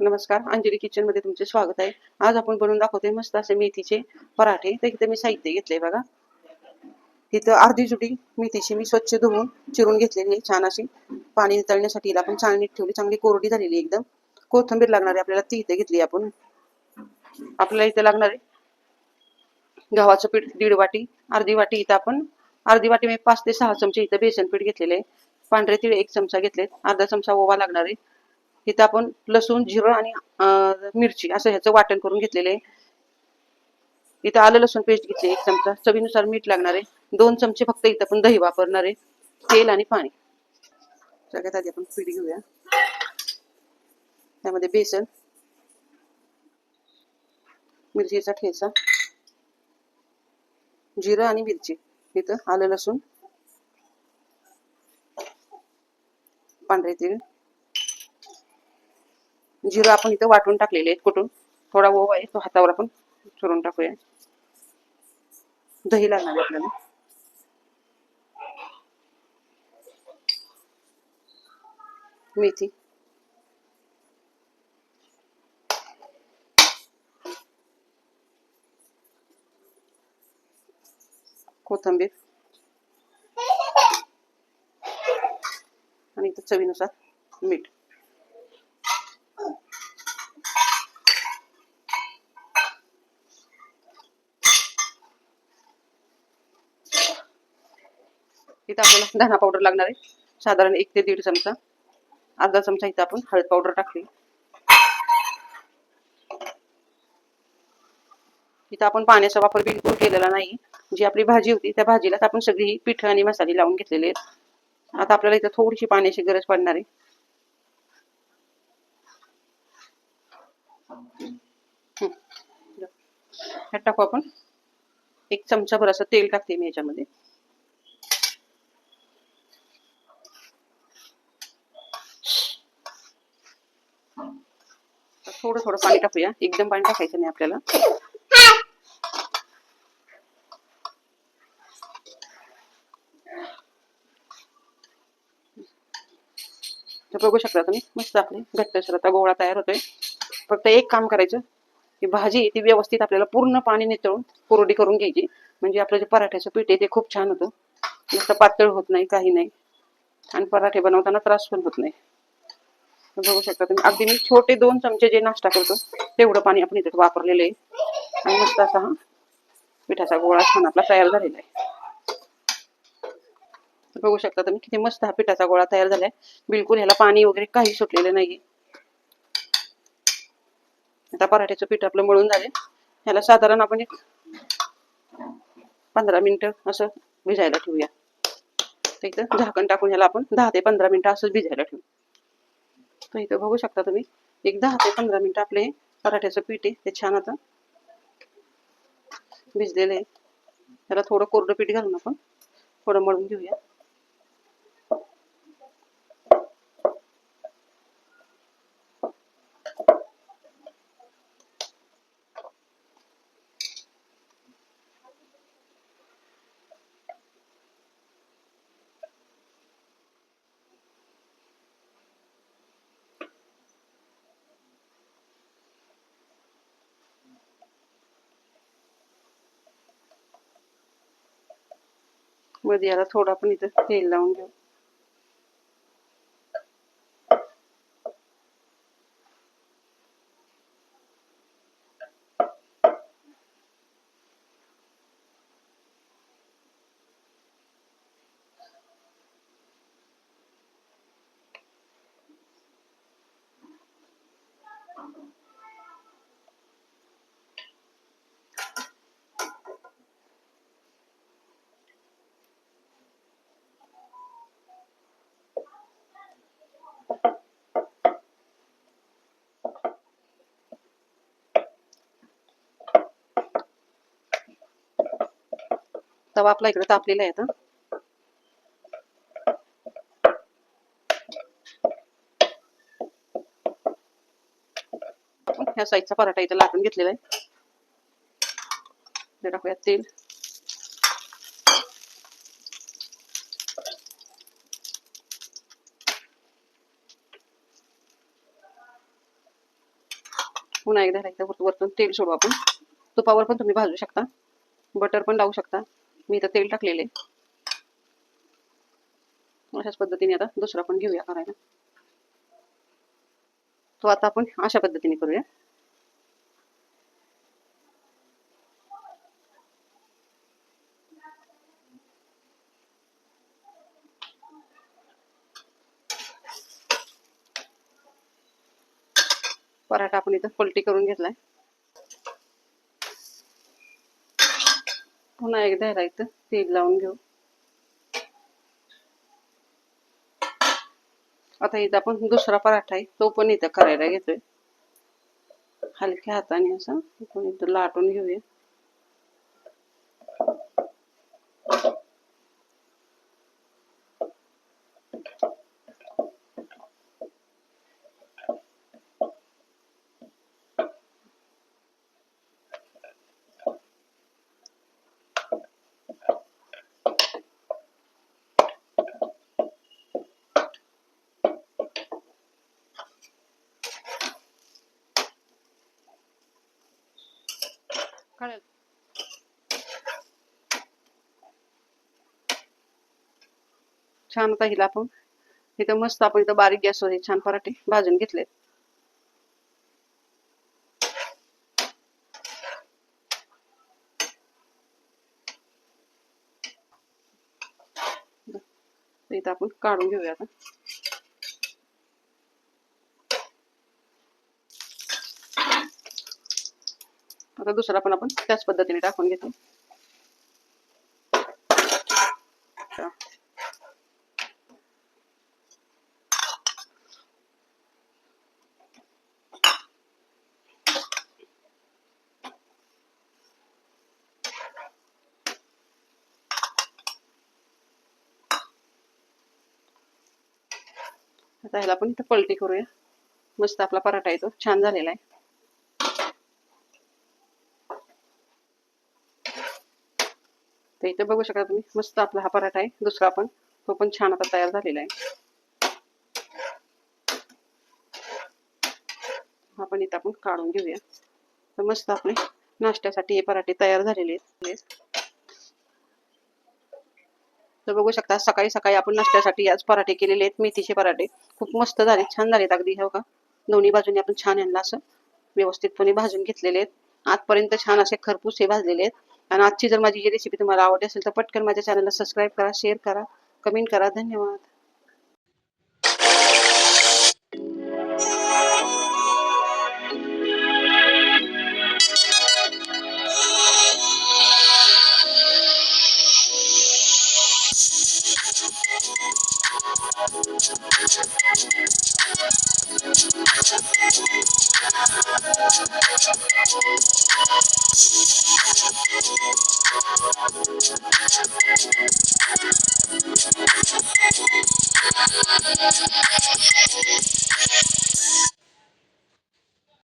नमस्कार अंजली किचनमध्ये तुमचे स्वागत आहे. आज आपण बनवून दाखवतोय मस्त असे मेथीचे पराठे. तर इथे मी साहित्य घेतले बघा. इथं अर्धी जुडी मेथीची मी स्वच्छ धुवून चिरून घेतलेली आहे छान अशी. पाणी तळण्यासाठी हिला आपण चाळणीत ठेवली चांगली कोरडी झालेली एकदम. कोथिंबीर लागणार आहे आपल्याला ती इथे घेतली आपण. आपल्याला इथे लागणार आहे गव्हाचं पीठ दीड वाटी अर्धी वाटी इथं आपण. अर्धी वाटी मी पाच ते सहा चमचे इथं बेसन पीठ घेतलेले आहे. पांढरे तीळ एक चमचा घेतलेत अर्धा चमचा ओवा लागणार आहे. इथं आपण लसूण जिरं आणि मिरची असं ह्याचं वाटण करून घेतलेलं आहे. इथं आलं लसूण पेस्ट घेतले एक चमचा. चवीनुसार मीठ लागणार आहे. दोन चमचे फक्त इथं आपण दही वापरणार आहे. तेल आणि पाणी. सगळ्यात आधी आपण पीठ घेऊया. त्यामध्ये बेसन मिरचीचा ठेचा जिरं आणि मिरची. इथं आलं लसूण पांढरे तेल जिरं आपण इथं वाटून टाकलेले आहेत कुठून? थोडा ओवा आहे तो हातावर आपण चुरून टाकूया. दही लागणार आहे आपल्याला. मेथी. कोथंबीर. आणि इथं चवीनुसार मीठ. इथं आपल्याला धना पावडर लागणार आहे. साधारण एक ते दीड चमचा. अर्धा चमचा इथं आपण हळद पावडर टाकली इथं आपण पाण्याचा वापर बिलकुल केलेला नाही. जी आपली भाजी होती त्या भाजीलाच आपण सगळी पीठ आणि मसाले लावून घेतलेले आहेत. आता आपल्याला इथं थोडीशी पाण्याची गरज पडणार आहे. ह्यात टाकू आपण. एक चमचाभर असं तेल टाकते मी याच्यामध्ये. थोडं थोडं पाणी टाकूया. एकदम पाणी टाकायचं नाही आपल्याला. तर बघू शकता तुम्ही मस्त आपली घट्टसर आता गोळा तयार होतोय. फक्त एक काम करायचं की भाजी ती व्यवस्थित आपल्याला पूर्ण पाणी नितळून कोरडी करून घ्यायची. म्हणजे आपलं जे पराठ्याचं पीठ आहे ते खूप छान होतं. जास्त पातळ होत नाही काही नाही. आणि पराठे बनवताना त्रास पण होत नाही. बघू शकता तुम्ही. अगदी मी छोटे दोन चमचे जे नाश्ता करतो तेवढं पाणी आपण इथे वापरलेलं आहे. आणि मस्त असा हा पिठाचा गोळा छान आपला तयार झालेला आहे. बघू शकता तुम्ही किती मस्त हा पिठाचा गोळा तयार झालाय. बिलकुल ह्याला पाणी वगैरे काही सुटलेलं नाहीये. आता पराठ्याचं पीठ आपलं मळून झाले ह्याला साधारण आपण एक पंधरा मिनिटं असं भिजायला ठेवूया. तर इथं झाकण टाकून ह्याला आपण दहा ते पंधरा मिनिटं असंच भिजायला ठेवू. तर इथं बघू शकता तुम्ही. एक दहा ते पंधरा मिनिटं आपले पराठ्याचं पीठ आहे ते छान आता भिजलेलं आहे. त्याला थोडं कोरडं पीठ घालून आपण थोडं मळून घेऊया. मध्ये याला थोडं आपण इथं तेल लावून तवा आपला इकडे तापलेला आहे आता. ह्या साईजचा पराठा इथे लाटून घेतलेला आहे. टाकूया तेल. पुन्हा एकदा एकदा वरतून तेल सोडू आपण. तुपावर पण तुम्ही भाजू शकता. बटर पण लावू शकता. मी इथं तेल टाकलेले. अशाच पद्धतीने आता दुसरा पण घेऊया करायला. तो आता आपण अशा पद्धतीने करूया. पराठा आपण इथं पलटी करून घेतलाय. पुन्हा एकदा ह्याला इथं तेल लावून घेऊ. आता इथं आपण दुसरा पराठा आहे तो पण इथं करायला घेतोय. हलक्या हाताने असं आपण इथं लाटून घेऊया. कळेल छान आता हिला आपण इथं मस्त आपण इथं बारीक गॅसवर हे छान पराठे भाजून घेतलेत. इथं आपण काढून घेऊया आता. आता दुसरा पण आपण त्याच पद्धतीने टाकून घेतो. आता ह्याला आपण इथं पलटी करूया. मस्त आपला पराठा येतो छान झालेला आहे. तर इथे बघू शकता तुम्ही मस्त आपला हा पराठा आहे दुसरा पण. तो पण छान आता तयार झालेला आहे. हा पण इथं आपण काढून घेऊया. तर मस्त आपले नाश्त्यासाठी हे पराठे तयार झालेले आहेत. तर बघू शकता सकाळी सकाळी आपण नाश्त्यासाठी आज पराठे केलेले आहेत मेथीचे पराठे. खूप मस्त झाले छान झालेत अगदी हो का? दोन्ही बाजूने आपण छान यांना असं व्यवस्थितपणे भाजून घेतलेले आहेत. आजपर्यंत छान असे खरपूस हे भाजलेले आहेत. आणि आजची जर माझी ही रेसिपी तुम्हाला आवडली असेल तर पटकन माझ्या चॅनलला सबस्क्राईब करा शेअर करा कमेंट करा धन्यवाद Thank you. Yes.